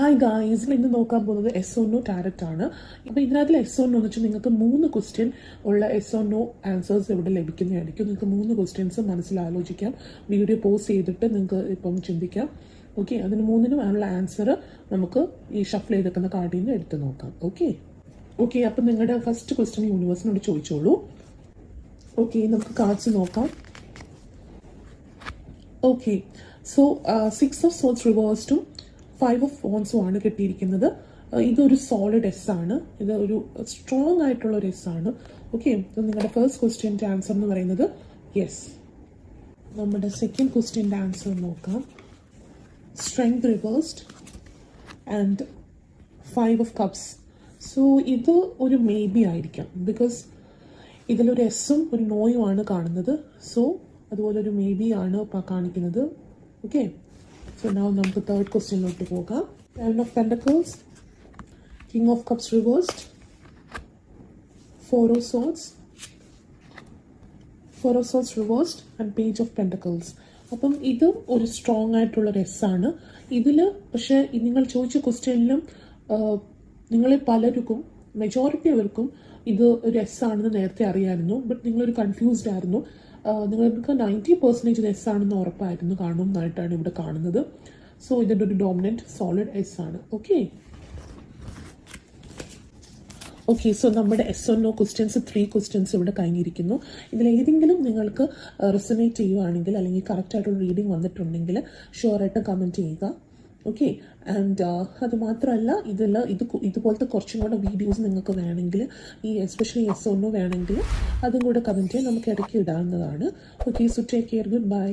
Hi guys ഇന്ന് നോക്കാൻ പോകുന്നത് എസ് ഒ നോ ടാരറ്റ് ആണ്. അപ്പോൾ ഇതിനകത്തിൽ എസ് ഒ നോ എന്ന് വെച്ചാൽ നിങ്ങൾക്ക് മൂന്ന് ക്വസ്റ്റ്യൻ ഉള്ള എസ് ഒ നോ ആൻസേഴ്സ് ഇവിടെ ലഭിക്കുന്നതായിരിക്കും. നിങ്ങൾക്ക് മൂന്ന് ക്വസ്റ്റ്യൻസ് മനസ്സിൽ ആലോചിക്കാം. വീഡിയോ പോസ് ചെയ്തിട്ട് നിങ്ങൾക്ക് ഇപ്പം ചിന്തിക്കാം. ഓക്കെ അതിന് മൂന്നിനും ആണുള്ള ആൻസർ നമുക്ക് ഈ ഷഫിൾ ചെയ്തിരിക്കുന്ന കാർഡിൽ നിന്ന് എടുത്ത് നോക്കാം. ഓക്കെ ഓക്കെ അപ്പം നിങ്ങളുടെ ഫസ്റ്റ് ക്വസ്റ്റ്യൻ യൂണിവേഴ്സിനോട് ചോദിച്ചോളൂ. ഓക്കെ നമുക്ക് കാർഡ്സ് നോക്കാം. Okay so six of swords റിവേഴ്സ്ഡും five of ഫോൺസും ആണ് കിട്ടിയിരിക്കുന്നത്. ഇതൊരു സോളിഡ് എസ് ആണ്. ഇത് ഒരു സ്ട്രോങ് ആയിട്ടുള്ള ഒരു എസ് ആണ്. ഓക്കെ നിങ്ങളുടെ ഫസ്റ്റ് ക്വസ്റ്റ്യന്റെ ആൻസർ എന്ന് പറയുന്നത് യെസ് നമ്മുടെ സെക്കൻഡ് ക്വസ്റ്റ്യന്റെ ആൻസർ നോക്കാം. Strength reversed and five of cups so ഇത് ഒരു മേ ബി ആയിരിക്കാം. ബിക്കോസ് ഇതിലൊരു എസ്സും ഒരു നോയും ആണ് കാണുന്നത്. സോ അതുപോലെ ഒരു മേ ബി ആണ് കാണിക്കുന്നത്. ഓക്കെ സോ now നമുക്ക് തേർഡ് ക്വസ്റ്റ്യനിലോട്ട് പോകാം ten of pentacles king of cups reversed four of swords four of swords reversed and page of pentacles അപ്പം ഇത് ഒരു സ്ട്രോങ് ആയിട്ടുള്ള ആണ് ഇതിൽ പക്ഷേ നിങ്ങൾ ചോദിച്ച ക്വസ്റ്റ്യനിലും നിങ്ങളിൽ പലർക്കും മെജോറിറ്റി അവർക്കും ഇത് ആണെന്ന് നേരത്തെ അറിയാമായിരുന്നു ബട്ട് നിങ്ങളൊരു കൺഫ്യൂസ്ഡ് ആയിരുന്നു. നിങ്ങൾക്ക് നയന്റി പെർസെന്റേജ് എസ് ആണെന്ന് ഉറപ്പായിരുന്നു. കാണുന്നതായിട്ടാണ് ഇവിടെ കാണുന്നത്. സോ ഇതിന്റെ ഒരു ഡോമിനന്റ് സോളിഡ് എസ് ആണ്. ഓക്കെ ഓക്കെ സോ നമ്മുടെ S O no questions three questions ഇവിടെ കഴിഞ്ഞിരിക്കുന്നു. ഇതിൽ ഏതെങ്കിലും നിങ്ങൾക്ക് റെസനേറ്റ് ചെയ്യുവാണെങ്കിൽ അല്ലെങ്കിൽ കറക്റ്റ് ആയിട്ടുള്ള റീഡിംഗ് വന്നിട്ടുണ്ടെങ്കിൽ ഷുവറായിട്ട് കമന്റ് ചെയ്യുക. ഓക്കെ ആൻഡ് അത് മാത്രമല്ല ഇതിൽ ഇത് ഇതുപോലത്തെ കുറച്ചും കൂടെ വീഡിയോസ് നിങ്ങൾക്ക് വേണമെങ്കിൽ ഈ എസ്പെഷ്യലി എസ് ഒന്നോ വേണമെങ്കിൽ അതും കൂടെ കമന്റ് ചെയ്യാൻ നമുക്ക് ഇടയ്ക്ക് ഇടാവുന്നതാണ്. ഓക്കെ സു ടേക്ക് കെയർ ഗുഡ് ബൈ